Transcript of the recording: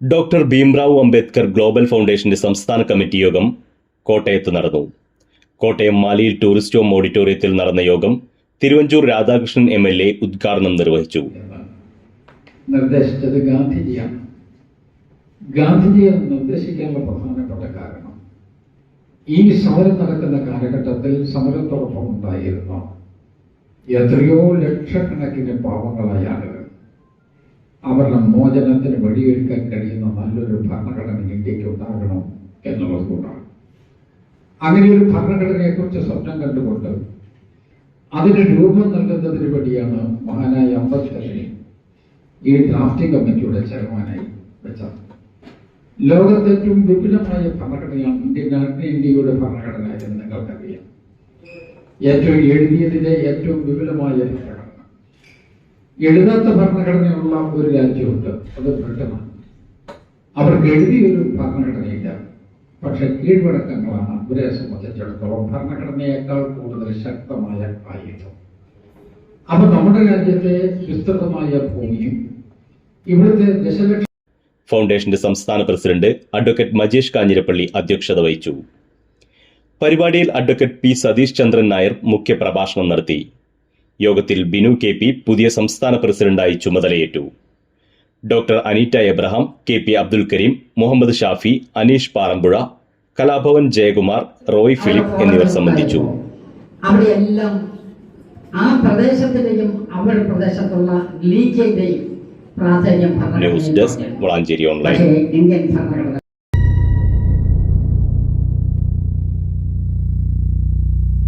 Doctor Bhimrao Ambedkar global ഫൗണ്ടേഷന്റെ സംസ്ഥാന committee യോഗം കോട്ടയത്ത് നടന്നു. കോട്ടയം മാലിയിൽ ടൂറിസ്റ്റ് ഹോം ഓഡിറ്റോറിയത്തിൽ നടന്ന യോഗം Thiruvanchoor Radhakrishnan M L A ഉദ്ഘാടനം നിർവഹിച്ചു. നിർദ്ദേശിച്ചത് ഗാന്ധിജിയാണ്. ഗാന്ധിജിയെ നിർദ്ദേശിക്കാനുള്ള പ്രധാനപ്പെട്ട കാരണം ഈ സമരം നടക്കുന്ന കാലഘട്ടത്തിൽ സമരത്തോടൊപ്പം ഉണ്ടായിരുന്ന എത്രയോ ലക്ഷക്കണക്കിന് പാവങ്ങളായ ആളുകൾ അവരുടെ മോചനത്തിന് വഴിയൊരുക്കാൻ കഴിയുന്ന നല്ലൊരു ഭരണഘടന ഇന്ത്യയ്ക്ക് ഉണ്ടാകണം എന്നുള്ളത് കൊണ്ടാണ്. അങ്ങനെ ഒരു ഭരണഘടനയെക്കുറിച്ച് സ്വപ്നം കണ്ടുകൊണ്ട് അതിന് രൂപം നൽകുന്നതിന് വേണ്ടിയാണ് മഹാനായ അംബേദ്കറിനെ ഈ ഡ്രാഫ്റ്റിംഗ് കമ്മിറ്റിയുടെ ചെയർമാനായി വെച്ചത്. ലോകത്തെ ഏറ്റവും വിപുലമായ ഭരണഘടനയാണ് ഇന്ത്യൻ അഗ്നേന്ത്യയുടെ ഭരണഘടന എന്ന് നിങ്ങൾക്കറിയാം. ഏറ്റവും എഴുതിയതിലെ ഏറ്റവും വിപുലമായ ഭരണഘടന. എഴുതാത്ത ഭരണഘടനയുള്ള ഒരു രാജ്യമുണ്ട്. അത് ബ്രിട്ടനാണ്. അവർക്ക് എഴുതിയൊരു ഭരണഘടനയില്ല. പക്ഷെ കീഴ്വഴക്കങ്ങളാണ് അവരെ സംബന്ധിച്ചിടത്തോളം ഭരണഘടനയേക്കാൾ കൂടുതൽ ശക്തമായ ആയുധം. അപ്പൊ നമ്മുടെ രാജ്യത്തെ വിസ്തൃതമായ ഭൂമിയും ഇവിടുത്തെ ദശലക്ഷ ഫൗണ്ടേഷന്റെ സംസ്ഥാന പ്രസിഡന്റ് അഡ്വക്കേറ്റ് മജേഷ് കാഞ്ഞിരപ്പള്ളി അധ്യക്ഷത വഹിച്ചു. പരിപാടിയിൽ അഡ്വക്കേറ്റ് പി സതീഷ് ചന്ദ്രൻ നായർ മുഖ്യപ്രഭാഷണം നടത്തി. യോഗത്തിൽ ബിനു കെ പി പുതിയ സംസ്ഥാന പ്രസിഡന്റായി ചുമതലയേറ്റു. Doctor Anitta Abraham K P Abdul Kareem Muhammad Shafi Aneesh Parampuzha Kalabhavan Jayakumar Roy Philip എന്നിവർ സംബന്ധിച്ചു. അവിടെയെല്ലാം ആ പ്രദേശത്തിന്റെയും അവരുടെ പ്രദേശത്തുള്ള ലീഗിന്റെയും പ്രാധാന്യം news desk Valanchery online. Indian ഭരണഘടന